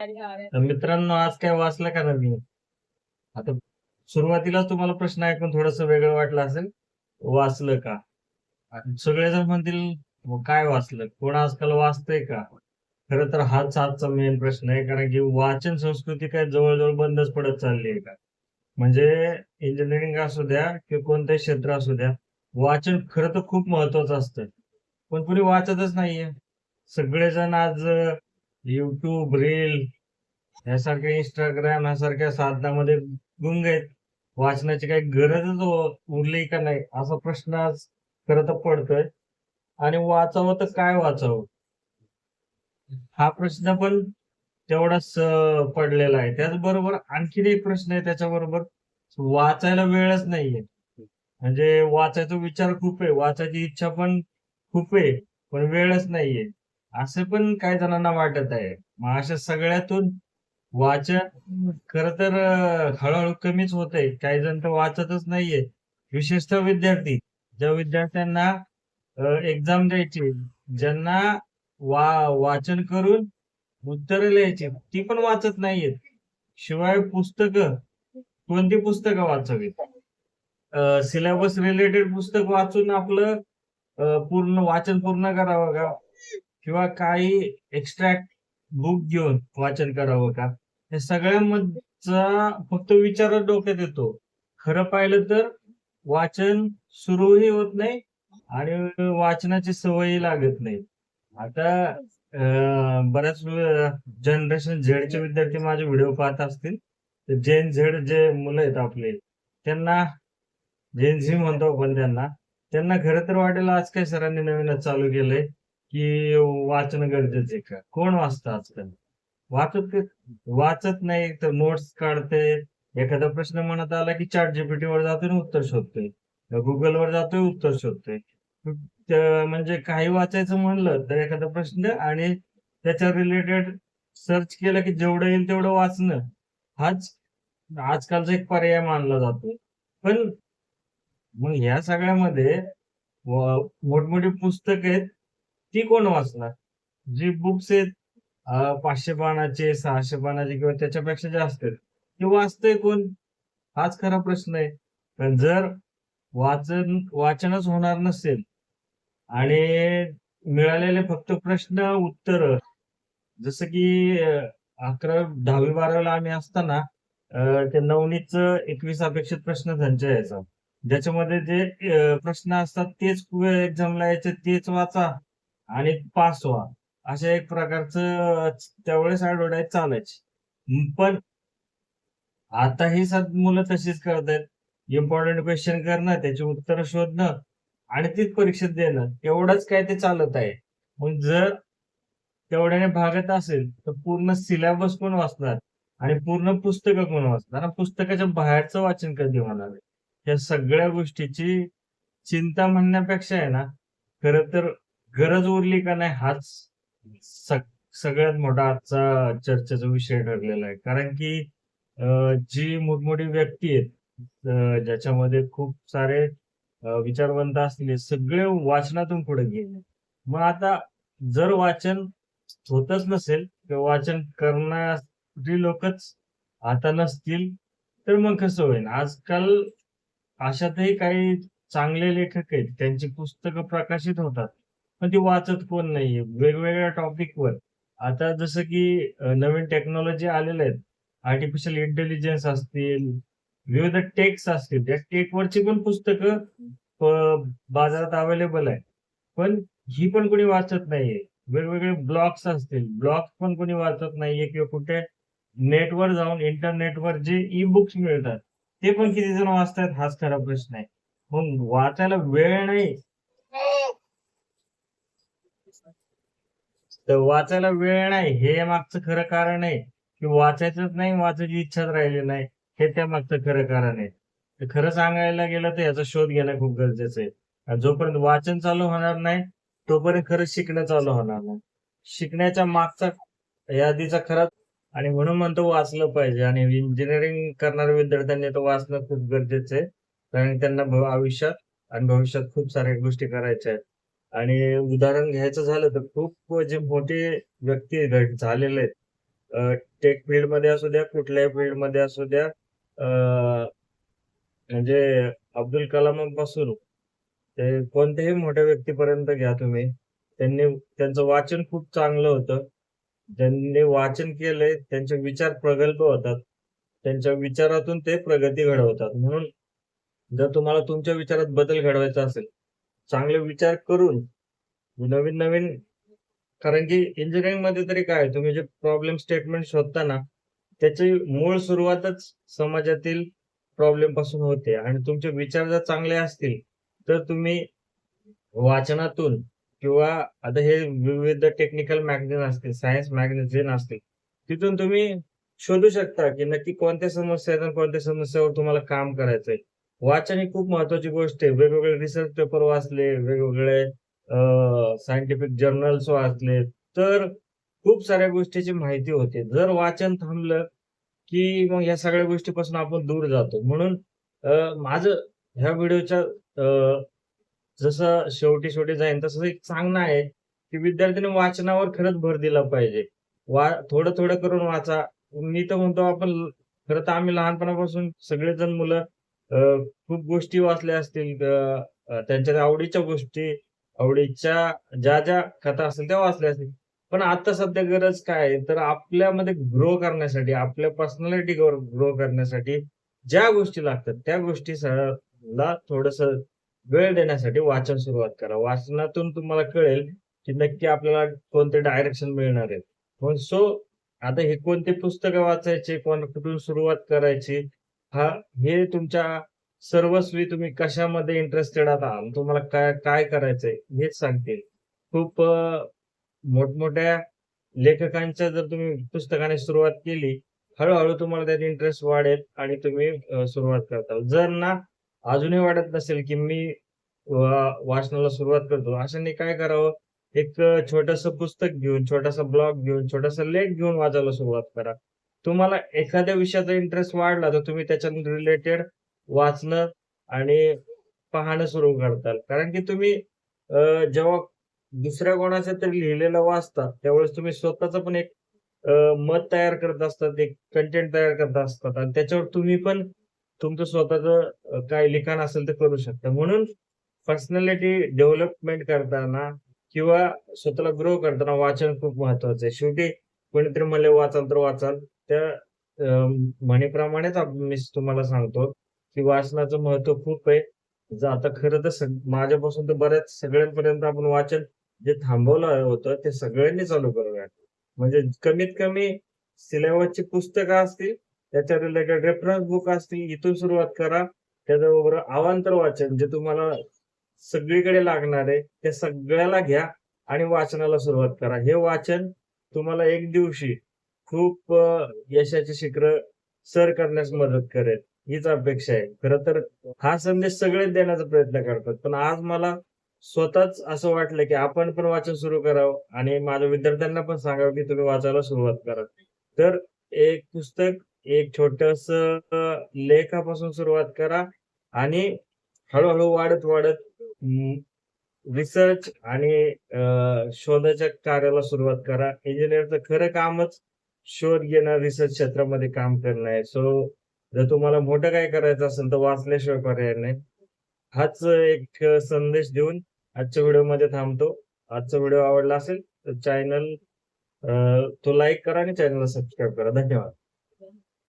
तर मित्रांनो आज काय वाचलं का नवीन? आता सुरुवातीलाच तुम्हाला प्रश्न ऐकून थोडस वेगळं वाटलं असेल वाचलं का? सगळेजण म्हणतील "मग काय वाचलं? कोण आजकाल वाचतंय का? खरं तर हाच आजचा मेन प्रश्न आहे कारण की वाचन संस्कृती काय जवळजवळ बंदच पडत चालली आहे का? म्हणजे इंजिनिअरिंग असू द्या किंवा कोणतंही क्षेत्र असू द्या वाचन खरं तर खूप महत्वाचं असतं. पण कुणी वाचतच नाहीये. सगळेजण आज युट्यूब रील यासारख्या इंस्टाग्राम यासारख्या साधनामध्ये गुंग आहेत. वाचनाची काही गरजच उरली का नाही असा प्रश्न आज खरं तर पडतोय. आणि वाचावं तर काय वाचावं? हा प्रश्न पण तेवढाच पडलेला आहे. त्याचबरोबर आणखीन एक प्रश्न आहे त्याच्याबरोबर. वाचायला वेळच नाहीये. म्हणजे वाचायचा विचार खूप आहे. वाचायची इच्छा पण खूप आहे पण वेळच नाहीये. असं पण काही जणांना वाटत आहे. मग अशा सगळ्यातून वाचन खर तर हळूहळू कमीच होत आहे काही जण तर वाचतच नाहीये. विशेषतः विद्यार्थी. ज्या विद्यार्थ्यांना एक्झाम द्यायची ज्यांना वा वाचन करून उत्तर लिहायची ती पण वाचत नाहीयेत. शिवाय पुस्तक कोणती पुस्तकं वाचावीत? सिलेबस रिलेटेड पुस्तक वाचून आपलं पूर्ण वाचन पूर्ण करावं का? किंवा काही एक्स्ट्रॅक्ट बुक घेऊन वाचन करावं का? हे सगळ्यांमधचा फक्त विचारच डोक्यात येतो. खरं पाहिलं तर वाचन सुरूही होत नाही आणि वाचनाची सवयही लागत नाही. आता बऱ्याच जनरेशन झेडचे विद्यार्थी माझे व्हिडिओ पाहत असतील. तर जेन झेड जे मुलं आहेत आपले त्यांना जेन झी म्हणतो आपण त्यांना त्यांना खरं तर वाटेल आज काय सरांनी नवीनच चालू केलंय. की वाचणं गरजेचं आहे का? कोण वाचतं आजकाल? वाचत वाचत नाही तर नोट्स काढते. एखादा प्रश्न म्हणत आला की चॅट जीपीटी वर जातोय आणि उत्तर शोधतोय. गुगल वर जातोय उत्तर शोधतोय. म्हणजे काही वाचायचं म्हणलं तर एखादा प्रश्न आणि त्याच्या रिलेटेड सर्च केलं की जेवढं येईल तेवढं वाचणं. हाच आजकालचा एक पर्याय मानला जातो. पण मग ह्या सगळ्यामध्ये मोठमोठी पुस्तक आहेत. ती कोण वाचणार? जी बुक्स आहेत पाचशे पानाचे सहाशे पानाचे किंवा त्याच्यापेक्षा जास्त आहेत ते वाचतंय कोण? हाच खरा प्रश्न आहे. पण जर वाचन वाचनच होणार नसेल आणि मिळालेले फक्त प्रश्न उत्तर जसं की अकरा दहावी बारावीला आम्ही असताना ते नवनीतच एकवीस अपेक्षित प्रश्न त्यांच्या यायचा. ज्याच्यामध्ये जे प्रश्न असतात तेच एक्झामला यायचे तेच वाचा. आणि पास व्हा अशा एक प्रकारचं त्यावेळेस ऍडव्हर्टाईज चालायची. पण आता ही सद मुलं तशीच करतायत. इम्पॉर्टंट क्वेश्चन करणं त्याची उत्तर शोधणं आणि तीच परीक्षेत देणं. एवढंच काय ते चालत आहे. मग जर तेवढ्याने भागत असेल तर पूर्ण सिलेबस कोण वाचणार? आणि पूर्ण पुस्तकं कोण वाचणार? पुस्तकाच्या बाहेरचं वाचन कधी होणार? आहे या सगळ्या गोष्टीची चिंता म्हणण्यापेक्षा आहे ना खर तर गरज उरली का नाही हाच सगळ्यात मोठा आजचा चर्चेचा विषय ठरलेला आहे. कारण की जी मोठमोठी व्यक्ती आहेत ज्याच्यामध्ये खूप सारे विचारवंत असले सगळे वाचनातून पुढे गेले. मग आता जर वाचन होतच नसेल किंवा वाचन करणारी लोकच आता नसतील तर मग कसं होईल? आजकाल अशातही काही चांगले लेखक आहेत त्यांची पुस्तकं प्रकाशित होतात. पण ती वाचत कोण नाहीये. वेगवेगळ्या टॉपिकवर आता जसं की नवीन टेक्नॉलॉजी आलेल्या आहेत. आर्टिफिशियल इंटेलिजन्स असतील विविध टेक्स असतील. त्या टेकवरची पण पुस्तकं बाजारात अवेलेबल आहे पण ही पण कोणी वाचत नाहीये. वेगवेगळे ब्लॉग्स असतील. ब्लॉग पण कोणी वाचत नाहीये किंवा कुठे नेटवर जाऊन इंटरनेटवर जे ई बुक्स मिळतात ते पण किती जण वाचतात हाच खरा प्रश्न आहे. मग वाचायला वेळ नाही. तर वाचायला वेळ नाही. हे मागचं खरं कारण आहे की वाचायचंच नाही वाचायची इच्छाच राहिली नाही. हे त्या मागचं खरं कारण आहे. तर खरं सांगायला गेलं तर याचा शोध घेणं खूप गरजेचं आहे. आणि जोपर्यंत वाचन चालू होणार नाही तोपर्यंत खरं शिकणं चालू होणार नाही. शिकण्याच्या मागचा यादीचा खरंच आणि म्हणून म्हणतो वाचलं पाहिजे. आणि इंजिनिअरिंग करणाऱ्या विद्यार्थ्यांनी तर वाचणं खूप गरजेचं आहे. कारण त्यांना आयुष्यात आणि भविष्यात खूप साऱ्या गोष्टी करायच्या आहेत. आणि उदाहरण घ्यायचं झालं तर खूप जे मोठे व्यक्ती झालेले आहेत. टेक फील्डमध्ये असू द्या कुठल्याही फील्डमध्ये असू द्या म्हणजे अब्दुल कलामांपासून ते कोणत्याही मोठ्या व्यक्तीपर्यंत घ्या तुम्ही. त्यांनी त्यांचं वाचन खूप चांगलं होतं. ज्यांनी वाचन केलंय त्यांचे विचार प्रगल्भ होतात. त्यांच्या विचारातून ते प्रगती घडवतात. म्हणून जर तुम्हाला तुमच्या विचारात बदल घडवायचा असेल चांगले विचार करून नवीन नवीन कारण की इंजिनिअरिंगमध्ये तरी काय तुम्ही जे प्रॉब्लेम स्टेटमेंट शोधताना त्याची मूळ सुरुवातच समाजातील प्रॉब्लेमपासून होते. आणि तुमचे विचार जर चांगले असतील तर तुम्ही वाचनातून किंवा आता हे विविध टेक्निकल मॅगझिन असतील सायन्स मॅगझिन असतील तिथून तुम्ही शोधू शकता की नक्की कोणत्या समस्या आहेत आणि कोणत्या समस्यावर तुम्हाला काम करायचंय. वाचन ही खूप महत्वाची गोष्ट आहे. वेगवेगळे रिसर्च पेपर वाचले वेगवेगळे सायंटिफिक जर्नल्स वाचले. तर खूप साऱ्या गोष्टीची माहिती होते. जर वाचन थांबलं की मग या सगळ्या गोष्टीपासून आपण दूर जातो. म्हणून माझं ह्या व्हिडिओच्या जसं शेवटी शेवटी जाईन तसं एक सांगणं आहे की विद्यार्थ्यांनी वाचनावर खरंच भर दिला पाहिजे. वा थोडं थोडं करून वाचा. मी तर म्हणतो आपण खरं तर आम्ही लहानपणापासून सगळेजण मुलं खूप गोष्टी वाचल्या असतील त्यांच्या आवडीच्या गोष्टी आवडीच्या ज्या ज्या कथा असतील त्या वाचल्या असतील. पण आता सध्या गरज काय आहे? तर आपल्यामध्ये ग्रो करण्यासाठी आपल्या पर्सनॅलिटीवर ग्रो करण्यासाठी ज्या गोष्टी लागतात त्या गोष्टी ला थोडस वेळ देण्यासाठी वाचन सुरुवात करा. वाचनातून तुम्हाला कळेल की नक्की आपल्याला कोणते डायरेक्शन मिळणार आहेत. पण सो आता हे कोणते पुस्तकं वाचायचे कोण कुठून सुरुवात करायची हा हे तुमच्या सर्वस्वी तुम्ही कशामध्ये इंटरेस्टेड आहात? तुम्हाला काय काय करायचंय? हेच सांगतील. खूप मोठमोठ्या लेखकांच्या जर तुम्ही पुस्तकाने सुरुवात केली हळूहळू तुम्हाला त्यात इंटरेस्ट वाढेल आणि तुम्ही सुरुवात करता. जर ना अजूनही वाटत नसेल की मी वाचनाला सुरुवात करतो अशाने काय करावं? एक छोटस पुस्तक घेऊन छोटासा ब्लॉग घेऊन छोटासा लेख घेऊन वाचायला सुरुवात करा. तुम्हाला एखाद्या विषयाचा इंटरेस्ट वाढला तर तुम्ही त्याच्या रिलेटेड वाचणं आणि पाहणं सुरू करताल. कारण की तुम्ही जेव्हा दुसऱ्या कोणाचं तरी लिहिलेलं वाचता त्यावेळेस तुम्ही स्वतःच पण एक मत तयार करत असतात एक कंटेंट तयार करत असतात. आणि त्याच्यावर तुम्ही पण तुमचं स्वतःच काय लिखाण असेल ते करू शकता. म्हणून पर्सनॅलिटी डेव्हलपमेंट करताना किंवा स्वतःला ग्रो करताना वाचन खूप महत्वाचं आहे. शेवटी कोणीतरी मला वाचाल तर वाचाल. त्या म्हणेप्रमाणेच म्हणीप्रमाणेच मी तुम्हाला सांगतो की वाचनाचं महत्त्व खूप आहे. आता खरं तर माझ्यापासून तर बऱ्याच सगळ्यांपर्यंत आपण वाचन जे थांबवलं होतं ते सगळ्यांनी चालू करूया म्हणजे कमीत कमी सिलेबसची पुस्तकं असतील त्याच्या रिलेटेड रेफरन्स बुक असतील इथून सुरुवात करा. त्याच्याबरोबर अवांतर वाचन जे तुम्हाला सगळीकडे लागणार आहे ते सगळ्याला घ्या आणि वाचनाला सुरुवात करा. हे वाचन तुम्हाला एक दिवशी खूप यशाचे शिखर सर करण्यास मदत करेल हीच अपेक्षा आहे. खर तर हा संदेश सगळेच देण्याचा प्रयत्न करतात. पण आज मला स्वतःच असं वाटलं की आपण पण वाचन सुरू करावं आणि माझ्या विद्यार्थ्यांना पण सांगावं की तुम्ही वाचायला सुरुवात करा. तर एक पुस्तक एक छोटस लेखापासून सुरुवात करा आणि हळूहळू वाढत वाढत रिसर्च आणि शोधाच्या कार्याला सुरुवात करा. इंजिनिअरचं खरं कामच शोध घेणं रिसर्च क्षेत्रामध्ये काम करणं आहे. सो जर तुम्हाला मोठं काय करायचं असेल तर वाचल्याशिवाय पर्याय नाही. हाच एक संदेश देऊन आजच्या व्हिडिओमध्ये थांबतो. आजचा व्हिडिओ आवडला असेल तर चॅनल तो लाईक करा आणि चॅनलला सबस्क्राईब करा. धन्यवाद.